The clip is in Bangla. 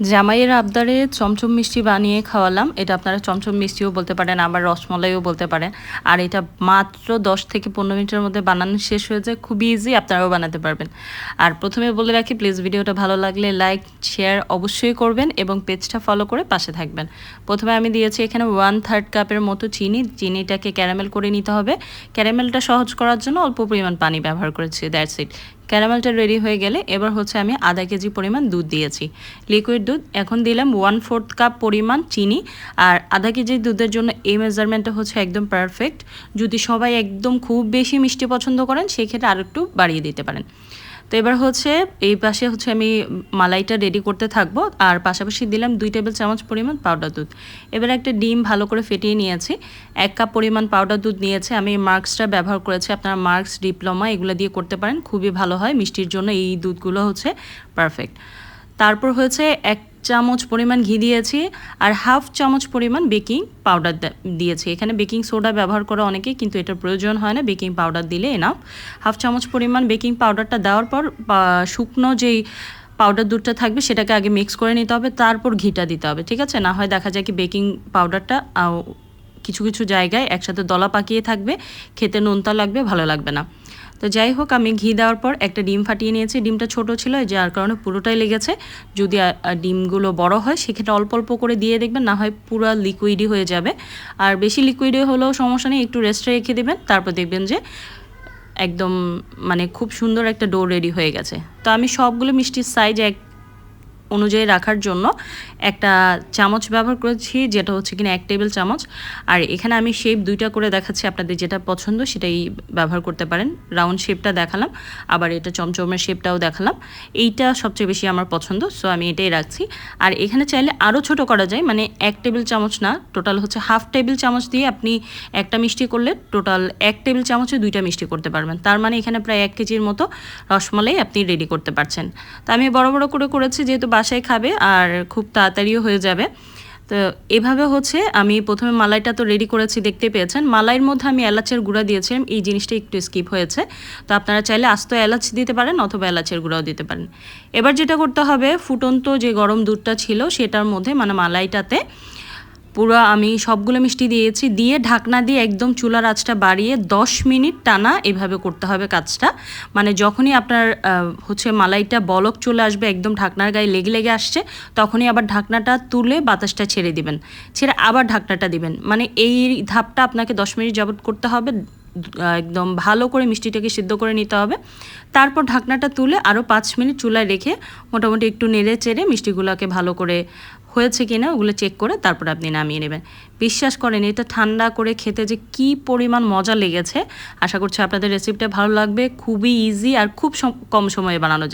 জামাইয়ের আবদারে চমচম মিষ্টি বানিয়ে খাওয়ালাম। এটা আপনারা চমচম মিষ্টিও বলতে পারেন, আবার রসমলাইও বলতে পারেন। আর এটা মাত্র দশ থেকে পনেরো মিনিটের মধ্যে বানানো শেষ হয়ে যায়, খুবই ইজি আপনারাও বানাতে পারবেন। আর প্রথমে বলে রাখি প্লিজ ভিডিওটা ভালো লাগলে লাইক শেয়ার অবশ্যই করবেন এবং পেজটা ফলো করে পাশে থাকবেন। প্রথমে আমি দিয়েছি এখানে ওয়ান থার্ড কাপের মতো চিনি। চিনিটাকে ক্যারামেল করে নিতে হবে। ক্যারামেলটা সহজ করার জন্য অল্প পরিমাণ পানি ব্যবহার করেছি দ্যাটস ইট ক্যারামেলটা রেডি হয়ে গেলে এবার হচ্ছে আমি আধা কেজি পরিমাণ দুধ দিয়েছি। লিকুইড দুধ। এখন দিলাম ওয়ান ফোর্থ কাপ পরিমাণ চিনি। আর আধা কেজি দুধের জন্য এই মেজারমেন্টটা হচ্ছে একদম পারফেক্ট যদি সবাই একদম খুব বেশি মিষ্টি পছন্দ করেন, সেক্ষেত্রে আর একটু বাড়িয়ে দিতে পারেন। তো এবার হচ্ছে এই পাশে হচ্ছে আমি মালাইটা রেডি করতে থাকব। আর পাশাপাশি দিলাম দুই টেবিল চামচ পরিমাণ পাউডার দুধ। এবার একটা ডিম ভালো করে ফেটিয়ে নিয়েছি। এক কাপ পরিমাণ পাউডার দুধ নিয়েছে। আমি মার্কসটা ব্যবহার করেছি আপনারা মার্কস ডিপ্লোমা এগুলো দিয়ে করতে পারেন। খুবই ভালো হয়, মিষ্টির জন্য এই দুধগুলো হচ্ছে পারফেক্ট তারপর হয়েছে এক চামচ পরিমাণ ঘি দিয়েছি আর হাফ চামচ পরিমাণ বেকিং পাউডার দিয়েছি। এখানে বেকিং সোডা ব্যবহার করে অনেকে কিন্তু এটার প্রয়োজন হয় না, বেকিং পাউডার দিলে এনাফ হাফ চামচ পরিমাণ বেকিং পাউডারটা দেওয়ার পর শুকনো যেই পাউডার দুধটা থাকবে সেটাকে আগে মিক্স করে নিতে হবে, তারপর ঘিটা দিতে হবে, ঠিক আছে? না হয় দেখা যায় কি বেকিং পাউডারটা কিছু কিছু জায়গায় একসাথে দলা পাকিয়ে থাকবে, খেতে নোনতা লাগবে, ভালো লাগবে না। তো যাই হোক, আমি ঘি দেওয়ার পর একটা ডিম ফাটিয়ে নিয়েছি। ডিমটা ছোট ছিল যার কারণে পুরোটাই লেগেছে। যদি ডিমগুলো বড় হয়, সেক্ষেত্রে অল্প অল্প করে দিয়ে দেখবেন, না হয় পুরো লিকুইডই হয়ে যাবে। আর বেশি লিকুইডই হলেও সমস্যা নেই, একটু রেস্টে রেখে দেবেন। তারপর দেখবেন যে একদম মানে খুব সুন্দর একটা ডো রেডি হয়ে গেছে। তো আমি সবগুলো মিষ্টির সাইজ এক অনুযায়ী রাখার জন্য একটা চামচ ব্যবহার করেছি, যেটা হচ্ছে কিনা এক টেবিল চামচ। আর এখানে আমি শেপ দুইটা করে দেখাচ্ছি, আপনাদের যেটা পছন্দ সেটাই ব্যবহার করতে পারেন। রাউন্ড শেপটা দেখালাম, আবার এটা চমচমের শেপটাও দেখালাম। এইটা সবচেয়ে বেশি আমার পছন্দ সো আমি এটাই রাখছি। আর এখানে চাইলে আরও ছোট করা যায় মানে এক টেবিল চামচ না টোটাল হচ্ছে হাফ টেবিল চামচ দিয়ে আপনি একটা মিষ্টি করলে টোটাল এক টেবিল চামচে দুইটা মিষ্টি করতে পারবেন। তার মানে এখানে প্রায় এক কেজির মতো রসমালাই আপনি রেডি করতে পারছেন। তো আমি বড় বড় করে করেছি, যেহেতু বাসায় খাবে আর খুব তাড়াতাড়িও হয়ে যাবে। তো এভাবে হচ্ছে আমি প্রথমে মালাইটা তো রেডি করেছি, দেখতে পেয়েছেন। মালাইয়ের মধ্যে আমি এলাচের গুঁড়া দিয়েছিলাম, এই জিনিসটা একটু স্কিপ হয়েছে। তো আপনারা চাইলে আস্ত এলাচ দিতে পারেন অথবা এলাচের গুঁড়াও দিতে পারেন। এবার যেটা করতে হবে, ফুটন্ত যে গরম দুধটা ছিল, সেটার মধ্যে মানে মালাইটাতে পুরো আমি সবগুলো মিষ্টি দিয়েছি। দিয়ে ঢাকনা দিয়ে একদম চুলার আঁচটা বাড়িয়ে দশ মিনিট টানা এভাবে করতে হবে কাজটা। মানে যখনই আপনার হচ্ছে মালাইটা বলক চলে আসবে, একদম ঢাকনার গায়ে লেগে লেগে আসছে, তখনই আবার ঢাকনাটা তুলে বাতাসটা ছেড়ে দিবেন। ছেড়ে আবার ঢাকনাটা দিবেন। মানে এই ধাপটা আপনাকে দশ মিনিট যাবত করতে হবে। একদম ভালো করে মিষ্টিটাকে সিদ্ধ করে নিতে হবে। তারপর ঢাকনাটা তুলে আরও পাঁচ মিনিট চুলায় রেখে মোটামুটি একটু নেড়ে চেড়ে মিষ্টিগুলোকে ভালো করে হয়েছে কি না ওগুলো চেক করে তারপর আপনি নামিয়ে নেবেন। বিশ্বাস করেন, এটা ঠান্ডা করে খেতে যে কি পরিমাণ মজা লেগেছে, আশা করছি আপনাদের রেসিপিটা ভালো লাগবে। খুবই ইজি আর খুব কম সময়ে বানানো যায়।